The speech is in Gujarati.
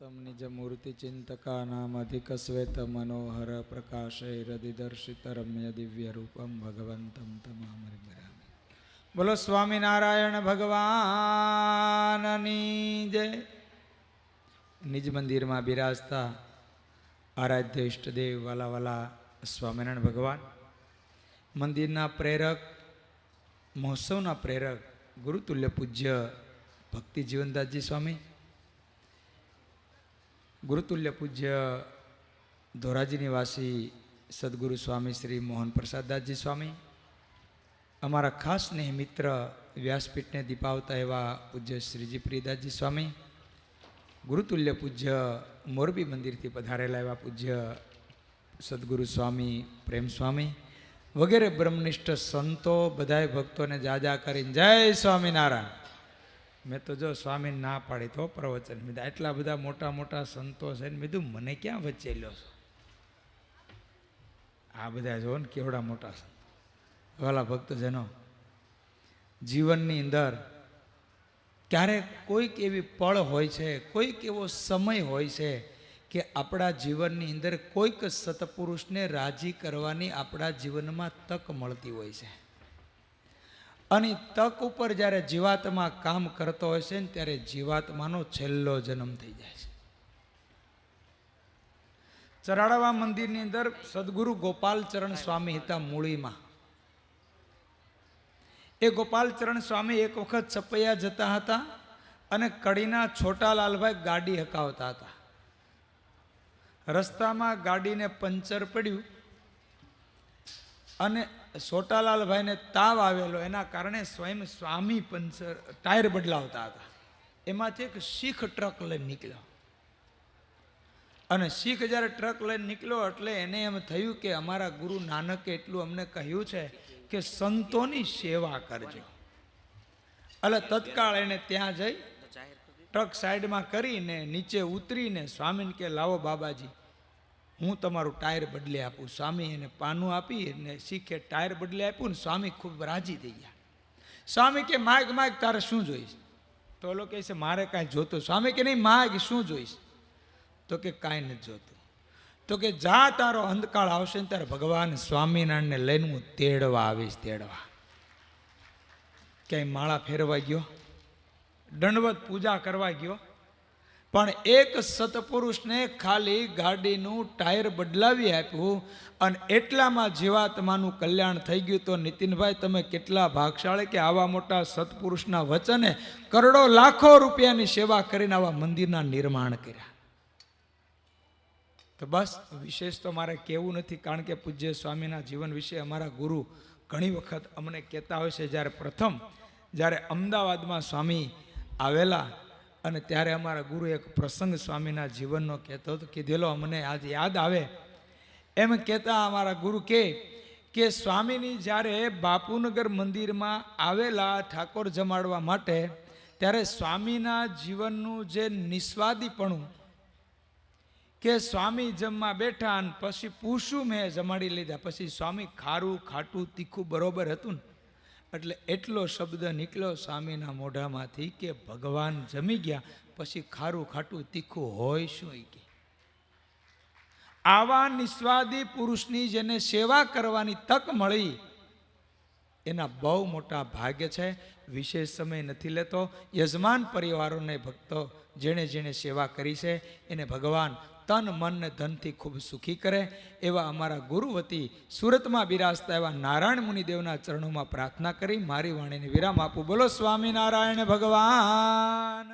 તમ નિજ મૂર્તિ ચિંતકા નામ અધિક શ્વેત મનોહર પ્રકાશૈરદિદર્શિત રમ્ય દિવ્ય રૂપમ ભગવંતમ બરામી બોલો સ્વામિનારાયણ ભગવાનની જય નિજ મંદિરમાં બિરાજતા આરાધ્ય ઈષ્ટદેવ વાલા વાલા સ્વામિનારાયણ ભગવાન મંદિરના પ્રેરક મહોત્સવના પ્રેરક ગુરુતુલ્ય પૂજ્ય ભક્તિ જીવનદાસજી સ્વામી ગુરુતુલ્ય પૂજ્ય ધોરાજી નિવાસી સદગુરુ સ્વામી શ્રી મોહન પ્રસાદદાસજી સ્વામી, અમારા ખાસ સ્નેહ મિત્ર વ્યાસપીઠને દીપાવતા એવા પૂજ્ય શ્રીજી પ્રિયદાસજી સ્વામી ગુરુતુલ્ય પૂજ્ય મોરબી મંદિરથી પધારેલા એવા પૂજ્ય સદગુરુ સ્વામી પ્રેમ સ્વામી, વગેરે બ્રહ્મનિષ્ઠ સંતો બધાય ભક્તોને જાજા કરીને જય સ્વામિનારાયણ. મેં તો જો સ્વામી ના પાડી તો પ્રવચન મીધા એટલા બધા મોટા મોટા સંતો છે ને મીધું મને ક્યાં વચ્ચે લ્યો છો? આ બધા જો ને કેવડા મોટા સંતો. વાલા ભક્તજનો, જીવનની અંદર ક્યારેક કોઈક એવી પળ હોય છે, કોઈક એવો સમય હોય છે કે આપણા જીવનની અંદર કોઈક સતપુરુષને રાજી કરવાની આપણા જીવનમાં તક મળતી હોય છે. અને તક ઉપર જ્યારે જીવાત્મા કામ કરતો હોય છે ને ત્યારે જીવાત્માનો છેલ્લો જન્મ થઈ જાય છે. ચરાડવા મંદિરની અંદર સદગુરુ ગોપાલચરણ સ્વામી હતા મૂળીમાં. એ ગોપાલચરણ સ્વામી એક વખત છપૈયા જતા હતા અને કડીના છોટા લાલભાઈ ગાડી હકાવતા હતા. રસ્તામાં ગાડીને પંચર પડ્યું અને છોટાલાલભાઈને તાવ આવેલો, એના કારણે સ્વયં સ્વામી પંચર ટાયર બદલાવતા હતા. એમાંથી એક શીખ ટ્રક લઈને નીકળ્યો. અને શીખ જ્યારે ટ્રક લઈને નીકળ્યો એટલે એને એમ થયું કે અમારા ગુરુ નાનકે એટલું અમને કહ્યું છે કે સંતોની સેવા કરજો. એટલે તત્કાળ એને ત્યાં જઈ, ટ્રક સાઈડમાં કરીને નીચે ઉતરીને સ્વામીને કે લાવો બાબાજી હું તમારું ટાયર બદલી આપું. સ્વામી એને પાનું આપી અને શીખે ટાયર બદલી આપ્યું ને સ્વામી ખૂબ રાજી થઈ ગયા. સ્વામી કે, માગ માગ, તારે શું જોઈશ? તો ઓલો કહે છે, મારે કાંઈ જોતું. સ્વામી કે, નહીં, માગ, શું જોઈશ? તો કે, કાંઈ નથી જોતું. તો કે, જા, તારો અંધકાળ આવશે ને ત્યારે ભગવાન સ્વામિનારાયણને લઈને હું તેડવા આવીશ, તેડવા. ક્યાંય માળા ફેરવા ગયો? દંડવત પૂજા કરવા ગયો? પણ એક સતપુરુષને ખાલી ગાડીનું ટાયર બદલાવી આપ્યું અને એટલામાં જીવાત્માનું કલ્યાણ થઈ ગયું તો નીતિનભાઈ તમે કેટલા ભાગશાળી કે આવા મોટા સત્પુરુષના વચને કરોડો લાખો રૂપિયાની સેવા કરીને આવા મંદિરના નિર્માણ કર્યા. તો બસ વિશેષ તો મારે કહેવું નથી કારણ કે પૂજ્ય સ્વામીના જીવન વિશે અમારા ગુરુ ઘણી વખત અમને કહેતા હોય છે, જ્યારે પ્રથમ જ્યારે અમદાવાદમાં સ્વામી આવેલા અને ત્યારે અમારા ગુરુ એક પ્રસંગ સ્વામીના જીવનનો કહેતો હતો કીધેલો અમને આજ યાદ આવે. એમ કહેતા અમારા ગુરુ કે કે સ્વામીની જ્યારે બાપુનગર મંદિરમાં આવેલા ઠાકોર જમાડવા માટે, ત્યારે સ્વામીના જીવનનું જે નિસ્વાદીપણું કે સ્વામી જમવા બેઠા અને પછી પૂછું મેં જમાડી લીધા. પછી સ્વામી ખારું ખાટું તીખું બરોબર હતું ને. એટલે એટલો શબ્દ નીકળ્યો સ્વામીના મોઢામાંથી કે ભગવાન જમી ગયા, પછી ખારું ખાટું તીખું હોય શું કે? આવા નિસ્વાદી પુરુષની જેને સેવા કરવાની તક મળી, એના બહુ મોટા ભાગ્ય છે. વિશેષ સમય નથી લેતો. યજમાન પરિવારોને ભક્તો જેણે જેણે સેવા કરી છે, એને ભગવાન તન, મન ને ધનથી ખૂબ સુખી કરે એવા અમારા ગુરુવતી સુરતમાં બિરાજતા એવા નારાયણ મુનિદેવના ચરણોમાં પ્રાર્થના કરી મારી વાણીને વિરામ આપું. બોલો સ્વામિનારાયણ ભગવાન.